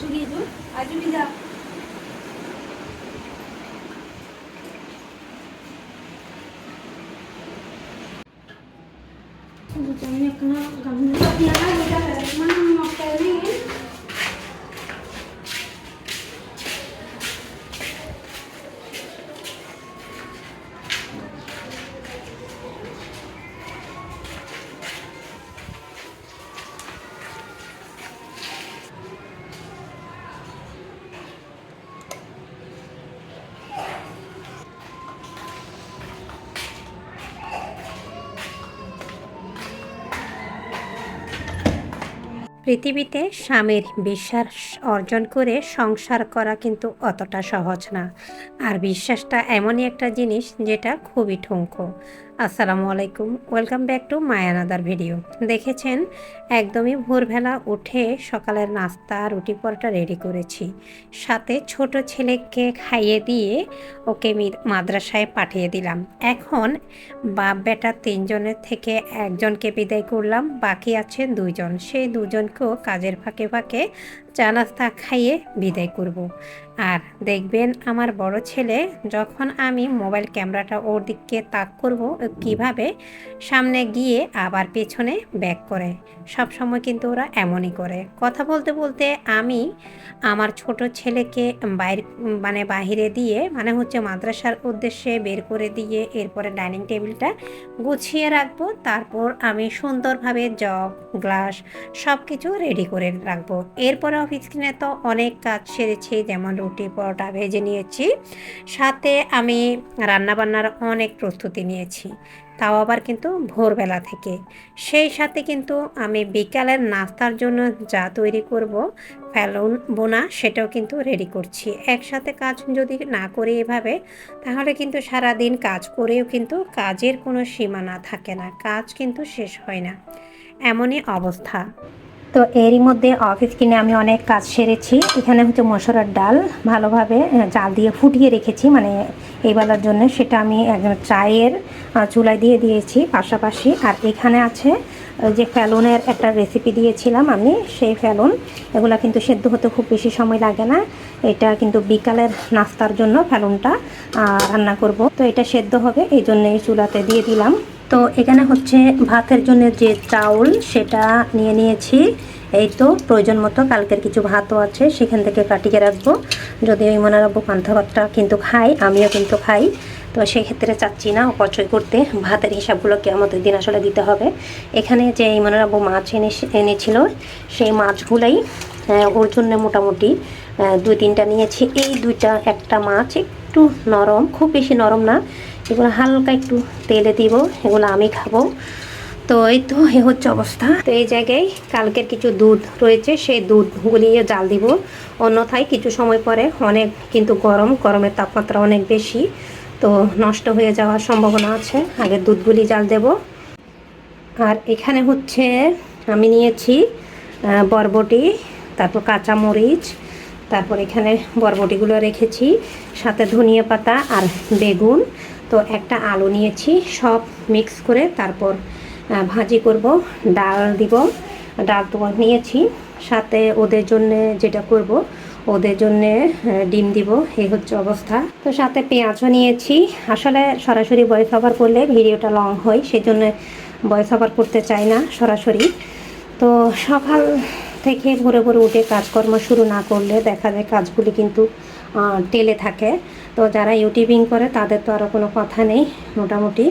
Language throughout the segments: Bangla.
চুগিয়ে দো আজু যা Bukannya পৃথিবীতে স্বামীর বিশ্বাস অর্জন করে সংসার করা কিন্তু অতটা সহজ না। আর বিশ্বাসটা এমনই একটা জিনিস যেটা খুবই ঠুনকো। আসসালামু আলাইকুম। ওয়েলকাম ব্যাক টু মায়ানাদার ভিডিও দেখেছেন? একদমই ভোরবেলা উঠে সকালের নাস্তা, রুটি পরোটা রেডি করেছি। সাথে ছোট ছেলেকে খাইয়ে দিয়ে ওকে মাদ্রাসায় পাঠিয়ে দিলাম। এখন বাপ বেটা তিনজনের থেকে একজনকে বিদায় করলাম, বাকি আছে দুজন সেই দুজনকেও কাজের ফাঁকে ফাঁকে চা নাস্তা খাইয়ে বিদায় করব। আর দেখবেন আমার বড় ছেলে যখন আমি মোবাইল ক্যামেরাটা ওর দিকে তাক করব কীভাবে সামনে গিয়ে আবার পেছনে ব্যাক করে। সব সময় কিন্তু ওরা এমনই করে। কথা বলতে বলতে আমি আমার ছোট ছেলেকে বাইরে মানে বাহিরে দিয়ে মানে হচ্ছে মাদ্রাসার উদ্দেশ্যে বের করে দিয়ে এরপরে ডাইনিং টেবিলটা গুছিয়ে রাখব, তারপর আমি সুন্দরভাবে জগ, গ্লাস সব কিছু রেডি করে রাখব। এরপরে অফিস কিনে তো অনেক কাজ সেরেছি, যেমন রুটি পরোটা ভেজে নিয়েছি। সাথে আমি রান্নাবান্নার অনেক প্রস্তুতি নিয়েছি। তাও আবার কিন্তু ভোরবেলা থেকে। সেই সাথে কিন্তু আমি বিকালের নাস্তার জন্য যা তৈরি করব ফ্যালন বোনা সেটাও কিন্তু রেডি করছি। একসাথে কাজ যদি না করি এভাবে, তাহলে কিন্তু সারা দিন কাজ করেও কিন্তু কাজের কোনো সীমানা থাকে না। কাজ কিন্তু শেষ হয় না। এমনই অবস্থা। তো এরই মধ্যে অফিস কিনে আমি অনেক কাজ সেরেছি। এখানে হচ্ছে মশলার ডাল ভালোভাবে জাল দিয়ে ফুটিয়ে রেখেছি মানে এই বেলার জন্য সেটা আমি একদম চায়ের চুলায় দিয়ে দিয়েছি পাশাপাশি। আর এখানে আছে যে ফ্যালনের একটা রেসিপি দিয়েছিলাম আমি, সেই ফ্যালন এগুলো কিন্তু সেদ্ধ হতে খুব বেশি সময় লাগে না। এটা কিন্তু বিকালের নাস্তার জন্য ফ্যালনটা রান্না করব। তো এটা সেদ্ধ হবে, এই জন্য এই চুলাতে দিয়ে দিলাম। তো এখানে হচ্ছে ভাতের জন্য যে চাউল, সেটা নিয়ে নিয়েছি। এই তো প্রয়োজন মতো কালকের কিছু ভাতও আছে, সেখান থেকে কাটিয়ে রাখব। যদি ওই মনে রাখব পান্থা ভাতটা কিন্তু খাই আমিও কিন্তু খাই। তো সেক্ষেত্রে চাচ্ছি না অপচয় করতে। ভাতের হিসাবগুলোকে আমাদের দিন আসলে দিতে হবে। এখানে যে এই মনে রাখব মাছ এনে, এনেছিল, সেই মাছগুলাই ওর জন্য মোটামুটি দুই তিনটা নিয়েছি। এই দুইটা, একটা মাছ একটু নরম, খুব বেশি নরম না। এগুলো হালকা একটু তেলে দিব, এগুলো আমি খাব। তো এই তো, এ হচ্ছে অবস্থা। তো এই জায়গায় কালকের কিছু দুধ রয়েছে, সেই দুধ গুলিয়ে জাল দিব। অন্যথায় কিছু সময় পরে অনেক কিন্তু গরম, গরমের তাপমাত্রা অনেক বেশি, তো নষ্ট হয়ে যাওয়ার সম্ভাবনা আছে। আগে দুধগুলি জাল দেব। আর এখানে হচ্ছে আমি নিয়েছি বরবটি, তারপর কাঁচামরিচ, তারপর এখানে বরবটিগুলো রেখেছি, সাথে ধনিয়া পাতা আর বেগুন। তো একটা আলু নিয়েছি, সব মিক্স করে তারপর ভাজি করব, ডাল দিব, ডাল তো নিয়েছি, সাথে ওদের জন্য যেটা করব, ওদের জন্য ডিম দিব, এই হচ্ছে অবস্থা। তো সাথে পেঁয়াজও নিয়েছি, আসলে সরাসরি ভয়েস ওভার করলে ভিডিওটা লং হয় সেই জন্য ভয়েস ওভার করতে চাই না সরাসরি। তো সকাল থেকে ভোরে ভোরে উঠে কাজকর্ম শুরু না করলে দেখা যায় কাজগুলি কিন্তু টেলে থাকে। তো যারা ইউটিউবিং করে, তাদের তো আরও কোনো কথা নেই মোটামুটি।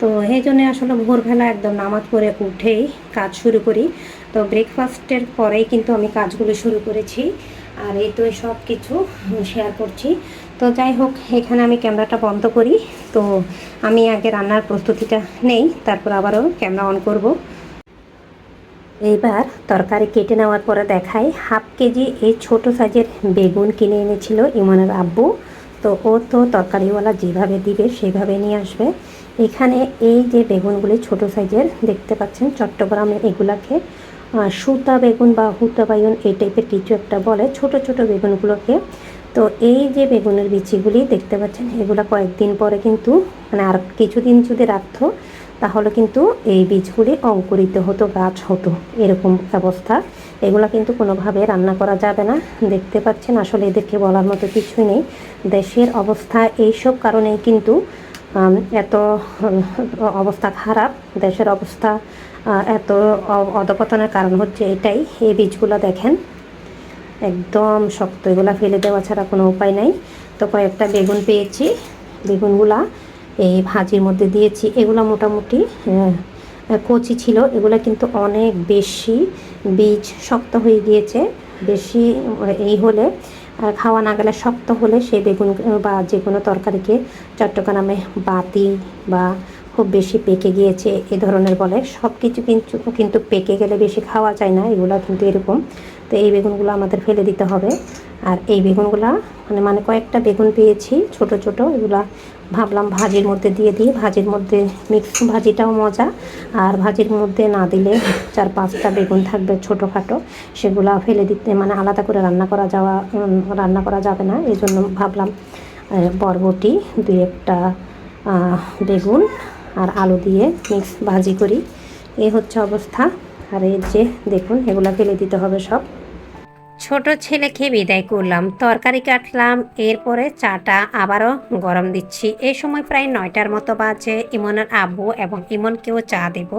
তো এই জন্যে আসলে ভোরবেলা একদম নামাজ পড়ে উঠেই কাজ শুরু করি। তো ব্রেকফাস্টের পরেই কিন্তু আমি কাজগুলো শুরু করেছি। আর এই তো সব কিছু শেয়ার করছি। তো যাই হোক, এখানে আমি ক্যামেরাটা বন্ধ করি। তো আমি আগে রান্নার প্রস্তুতিটা নেই, তারপর আবারও ক্যামেরা অন করব। এইবার তরকারি কেটে নেওয়ার পরে দেখাই। হাফ কেজি এই ছোট সাইজের বেগুন কিনে এনেছিল ইমনের আব্বু। তো ও তো তরকারিওয়ালা যেভাবে দিবে সেভাবে নিয়ে আসবে। এখানে এই যে বেগুনগুলি ছোট সাইজের, দেখতে পাচ্ছেন চট্টগ্রামে এগুলাকে সুতা বেগুন বা হুতা বায়ুন এই টাইপের কিছু একটা বলে, ছোট ছোট বেগুনগুলোকে। তো এই যে বেগুনের বিচিগুলি দেখতে পাচ্ছেন, এগুলো কয়েকদিন পরে কিন্তু মানে আর কিছুদিন যদি রাখতো তাহলে কিন্তু এই বীজগুলি অঙ্কুরিত হতো, গাছ হতো, এরকম অবস্থা। এগুলো কিন্তু কোনোভাবে রান্না করা যাবে না। দেখতে পাচ্ছেন, আসলে এদেরকে বলার মতো কিছুই নেই। দেশের অবস্থা এইসব কারণেই কিন্তু এত অবস্থা খারাপ। দেশের অবস্থা এত অধপতনের কারণ হচ্ছে এটাই। এই বীজগুলো দেখেন, একদম শক্ত। এগুলা ফেলে দেওয়া ছাড়া কোনো উপায় নাই। তো কয়েকটা বেগুন পেয়েছি। বেগুনগুলা এই ভাজির মধ্যে দিয়েছি। এগুলো মোটামুটি কচি ছিল। এগুলো কিন্তু অনেক বেশি বীজ শক্ত হয়ে গিয়েছে। বেশি এই হলে খাওয়া না গেলে শক্ত হলে সেই বেগুন বা যে কোনো তরকারিকে চট্টগ্রামে বাতি বা খুব বেশি পেকে গিয়েছে, এ ধরনের বলে। সব কিছু কিন্তু কিন্তু পেকে গেলে বেশি খাওয়া যায় না। এগুলো কিন্তু এরকম তো এই বেগুনগুলো আমাদের ফেলে দিতে হবে। আর এই বেগুনগুলা মানে মানে কয়েকটা বেগুন পেয়েছি, ছোট ছোট, এগুলা ভাবলাম ভাজির মধ্যে দিয়ে দিই। ভাজির মধ্যে মিক্স ভাজিটাও মজা। আর ভাজির মধ্যে না দিলে চার পাঁচটা বেগুন থাকবে ছোটোখাটো, সেগুলো ফেলে দিতে মানে আলাদা করে রান্না করা যাওয়া রান্না করা যাবে না। এই জন্য ভাবলাম বরবটি, দুই একটা বেগুন আর আলু দিয়ে মিক্স ভাজি করি। এ হচ্ছে অবস্থা। আর এই যে দেখুন, এগুলো ফেলে দিতে হবে সব। ছোট ছেলেকে বিদায় করলাম, তরকারি কাটলাম, এরপরে চাটা আবারও গরম দিচ্ছি। এই সময় প্রায় নয়টার মতো বাজে, ইমনের আব্বু এবং ইমনকেও চা দেব।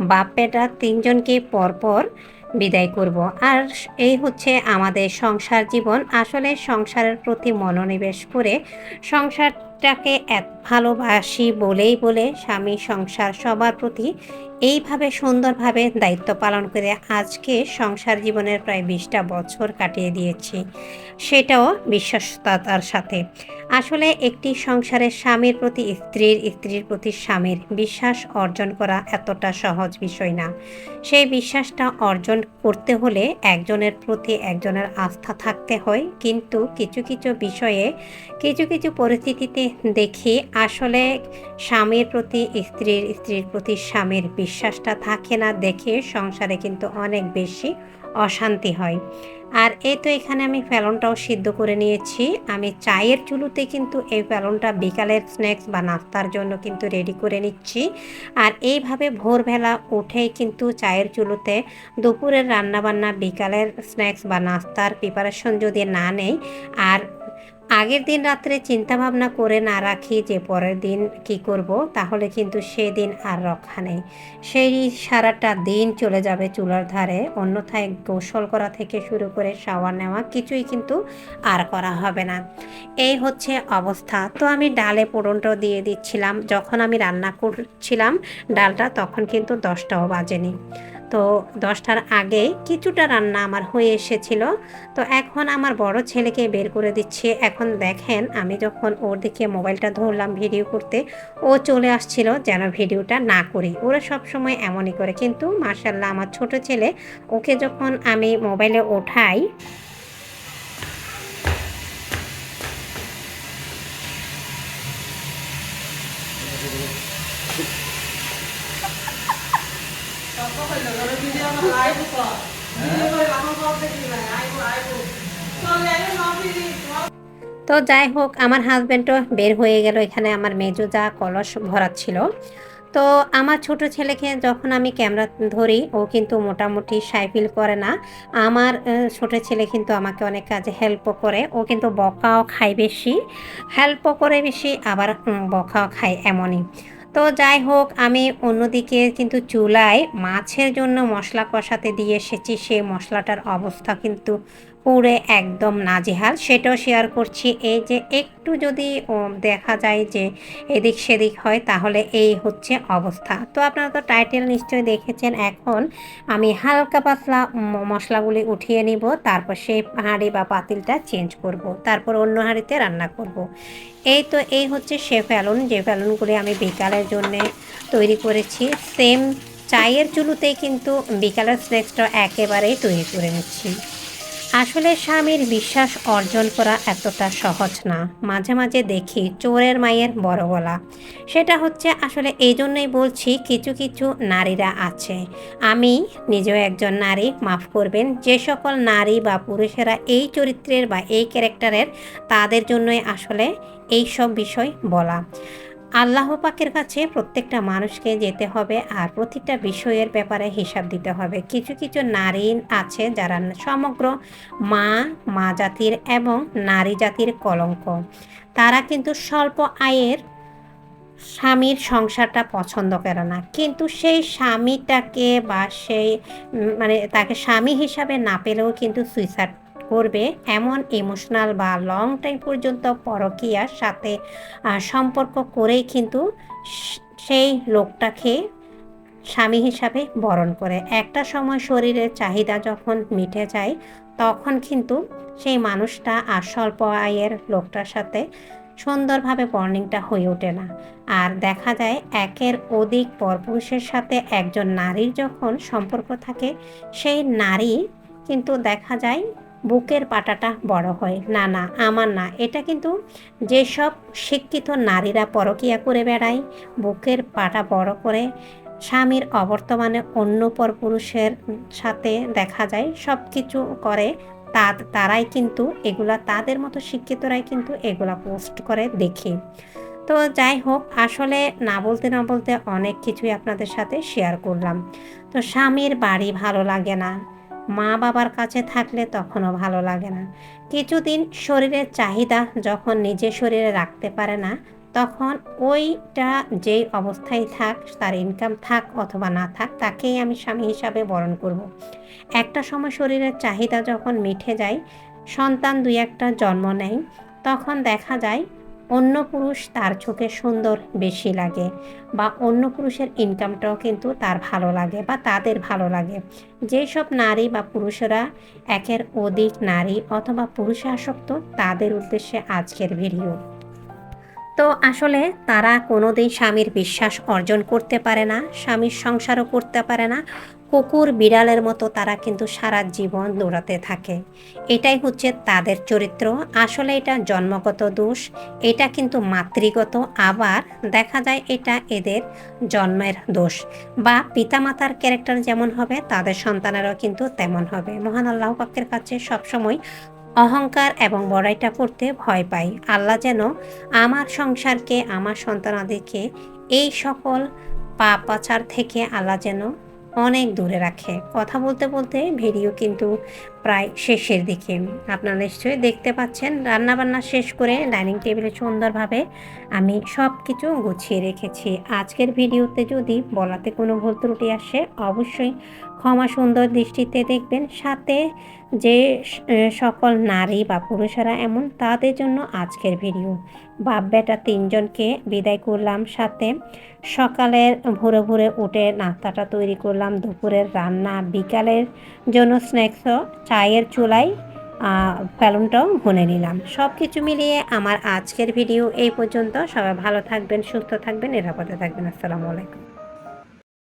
বাপ্পেটা তিনজনকে পরপর বিদায় করব। আর এই হচ্ছে আমাদের সংসার জীবন। আসলে সংসারের প্রতি মনোনিবেশ করে সংসারটাকে এত ভালোবাসি বলেই বলে স্বামী সংসার সবার প্রতি এইভাবে সুন্দরভাবে দায়িত্ব পালন করে আজকে সংসার জীবনের প্রায় বিশটা বছর কাটিয়ে দিয়েছি। সেটাও বিশ্বস্ততার সাথে। আসলে একটি সংসারের স্বামীর প্রতি স্ত্রীর স্ত্রীর প্রতি স্বামীর বিশ্বাস অর্জন করা এতটা সহজ বিষয় না। সেই বিশ্বাসটা অর্জন করতে হলে একজনের প্রতি একজনের আস্থা থাকতে হয়। কিন্তু কিছু কিছু বিষয়ে কিছু কিছু পরিস্থিতিতে দেখি আসলে স্বামীর প্রতি, স্ত্রীর স্ত্রীর প্রতি স্বামীর বিশ্বাসটা থাকে না দেখে সংসারে কিন্তু অনেক বেশি অশান্তি হয়। আর এই তো এখানে আমি ফেলনটাও সিদ্ধ করে নিয়েছি। আমি চায়ের চুলুতে কিন্তু এই ফেলনটা বিকালের স্ন্যাক্স বা নাস্তার জন্য কিন্তু রেডি করে নিচ্ছি। আর এইভাবে ভোরবেলা উঠেই কিন্তু চায়ের চুলুতে দুপুরের রান্নাবান্না, বিকালের স্ন্যাক্স বা নাস্তার প্রিপারেশন যদি না নেই, আর আগের দিন রাত্রে চিন্তা ভাবনা করে না রাখি যে পরের দিন কি করব, তাহলে কিন্তু সেদিন আর রক্ষা নেই। সেই সারাটা দিন চলে যাবে চুলার ধারে, অন্যথায় গোসল করা থেকে শুরু করে শাওয়ার নেওয়া কিছুই কিন্তু আর করা হবে না। এই হচ্ছে অবস্থা। তো আমি ডালে পোড়নটাও দিয়ে দিচ্ছিলাম। যখন আমি রান্না করছিলাম ডালটা, তখন কিন্তু দশটাও বাজেনি। তো দশটার আগে কিছুটা রান্না আমার হয়ে এসেছিল। তো এখন আমার বড় ছেলেকে বের করে দিচ্ছি। এখন দেখেন, আমি যখন ওর দিকে মোবাইলটা ধরলাম ভিডিও করতে, ও চলে আসছিল যেন ভিডিওটা না করি। ওরা সব সময় এমনই করে। কিন্তু মার্শাল্লাহ আমার ছোট ছেলে, ওকে যখন আমি মোবাইলে ওঠাই তো যাই হোক, আমার হাজব্যান্ডও বের হয়ে গেল। এখানে আমার মেজো যা কলস ভরাচ্ছিল। তো আমার ছোট ছেলেকে যখন আমি ক্যামেরা ধরি, ও কিন্তু মোটামুটি সাইফিল করে না। আমার ছোট ছেলে কিন্তু আমাকে অনেক কাজে হেল্পও করে। ও কিন্তু বকাও খায় বেশি। হেল্পও করে বেশি, আবার বকাও খায় এমনই। তো যাই হোক, আমি অন্যদিকে কিন্তু চুলায় মাছের জন্য মশলা কষাতে দিয়ে এসেছি। সেই মশলাটার অবস্থা কিন্তু পুরে একদম নাজেহাল। সেটাও শেয়ার করছি। এই যে একটু যদি দেখা যায় যে এদিক সেদিক হয়, তাহলে এই হচ্ছে অবস্থা। তো আপনারা তো টাইটেল নিশ্চয়ই দেখেছেন। এখন আমি হালকা পাতলা মশলাগুলি উঠিয়ে নিব। তারপর সেই হাঁড়ি বা পাতিলটা চেঞ্জ করব। তারপর অন্য হাঁড়িতে রান্না করব। এই তো, এই হচ্ছে সে ফ্যালন যে ফ্যালনগুলি আমি বিকালের জন্য তৈরি করেছি সেম চায়ের চুলুতেই কিন্তু বিকালের স্ন্যাক্সটা একেবারেই তৈরি করে নিচ্ছি। আসলে স্বামীর বিশ্বাস অর্জন করা এতটা সহজ না। মাঝে মাঝে দেখি চোরের মায়ের বড় গলা। সেটা হচ্ছে আসলে এই জন্যই বলছি কিছু কিছু নারীরা আছে। আমি, নিজেও একজন নারী, মাফ করবেন, যে সকল নারী বা পুরুষেরা এই চরিত্রের বা এই ক্যারেক্টারের তাদের জন্যই আসলে এই সব বিষয় বলা। আল্লাহ পাকের কাছে প্রত্যেকটা মানুষকে যেতে হবে আর প্রতিটা বিষয়ের ব্যাপারে হিসাব দিতে হবে। কিছু কিছু নারী আছে যারা সমগ্র মা মা জাতির এবং নারী জাতির কলঙ্ক। তারা কিন্তু স্বল্প আয়ের স্বামীর সংসারটা পছন্দ করে না। কিন্তু সেই স্বামীটাকে বা সেই মানে তাকে স্বামী হিসাবে না পেলেও কিন্তু সুইসাইড করবে এমন ইমোশনাল বা লং টাইম পর্যন্ত পরকীয়ার সাথে সম্পর্ক করেই কিন্তু সেই লোকটাকে স্বামী হিসাবে বরণ করে। একটা সময় শরীরের চাহিদা যখন মিটে যায়, তখন কিন্তু সেই মানুষটা আর স্বল্প আয়ের লোকটার সাথে সুন্দরভাবে বর্নিংটা হয়ে ওঠে না। আর দেখা যায় একের অধিক পরপুরুষের সাথে একজন নারীর যখন সম্পর্ক থাকে, সেই নারী কিন্তু দেখা যায় বুকের পাটাটা বড় হয়। না না, আমার না। এটা কিন্তু যেসব শিক্ষিত নারীরা পরকিয়া করে বেড়ায়, বুকের পাটা বড় করে স্বামীর অবর্তমানে অন্য পরপুরুষের সাথে দেখা যায় সব কিছু করে তা তারাই কিন্তু এগুলা, তাদের মতো শিক্ষিতরাই কিন্তু এগুলা পোস্ট করে দেখি। তো যাই হোক, আসলে না বলতে না বলতে অনেক কিছুই আপনাদের সাথে শেয়ার করলাম। তো স্বামীর বাড়ি ভালো লাগে না। মা বাবার কাছে থাকলে তখনও ভালো লাগে না কিছুদিন শরীরের চাহিদা যখন নিজের শরীরে রাখতে পারে না, তখন ওইটা যেই অবস্থায় থাক, তার ইনকাম থাক অথবা না থাক, তাকেই আমি স্বামী হিসাবে বরণ করব। একটা সময় শরীরের চাহিদা যখন মিঠে যায়, সন্তান দুই একটা জন্ম নেয়, তখন দেখা যায় অন্য পুরুষ তার চোখে সুন্দর বেশি লাগে বা অন্য পুরুষের ইনকামটাও কিন্তু তার ভালো লাগে বা তাদের ভালো লাগে। যেসব নারী বা পুরুষরা একের অধিক নারী অথবা পুরুষে আসক্ত তাদের উদ্দেশ্যে আজকের ভিডিও তো আসলে তারা কোনোদিন স্বামীর বিশ্বাস অর্জন করতে পারে না, স্বামীর সংসারও করতে পারে না। কুকুর, বিড়ালের মতো তারা কিন্তু সারা জীবন দৌড়াতে থাকে। এটাই হচ্ছে তাদের চরিত্র। আসলে এটা জন্মগত দোষ, এটা কিন্তু মাতৃগত। আবার দেখা যায় এটা এদের জন্মের দোষ। বা পিতামাতার ক্যারেক্টার যেমন হবে, তাদের সন্তানেরও কিন্তু তেমন হবে। মহান আল্লাহ পাকের কাছে সবসময় অহংকার এবং বড়াইটা করতে ভয় পাই। আল্লাহ যেন আমার সংসারকে, আমার সন্তানাদিকে এই সকল পাপাচার থেকে আল্লাহ যেন অনেক দূরে রাখে। কথা বলতে বলতে ভিডিও কিন্তু প্রায় শেষের দিকে। আপনারা নিশ্চয়ই দেখতে পাচ্ছেন, রান্নাবান্না শেষ করে ডাইনিং টেবিলে সুন্দরভাবে আমি সব কিছু গুছিয়ে রেখেছি। আজকের ভিডিওতে যদি বলাতে কোনো ভুল ত্রুটি আসে, অবশ্যই ক্ষমা সুন্দর দৃষ্টিতে দেখবেন, সাথে যে সকল নারী বা পুরুষেরা এমন, তাদের জন্য আজকের ভিডিও বাপ বেটা তিনজনকে বিদায় করলাম, সাথে সকালের ভোরে ভোরে উঠে নাস্তাটা তৈরি করলাম, দুপুরের রান্না, বিকালের জন্য স্ন্যাক্সও চায়ের চুলাই ফ্যালুনটাও ভুনে নিলাম। সব কিছু মিলিয়ে আমার আজকের ভিডিও এই পর্যন্ত। সবাই ভালো থাকবেন, সুস্থ থাকবেন, নিরাপদে থাকবেন। আসসালামু আলাইকুম।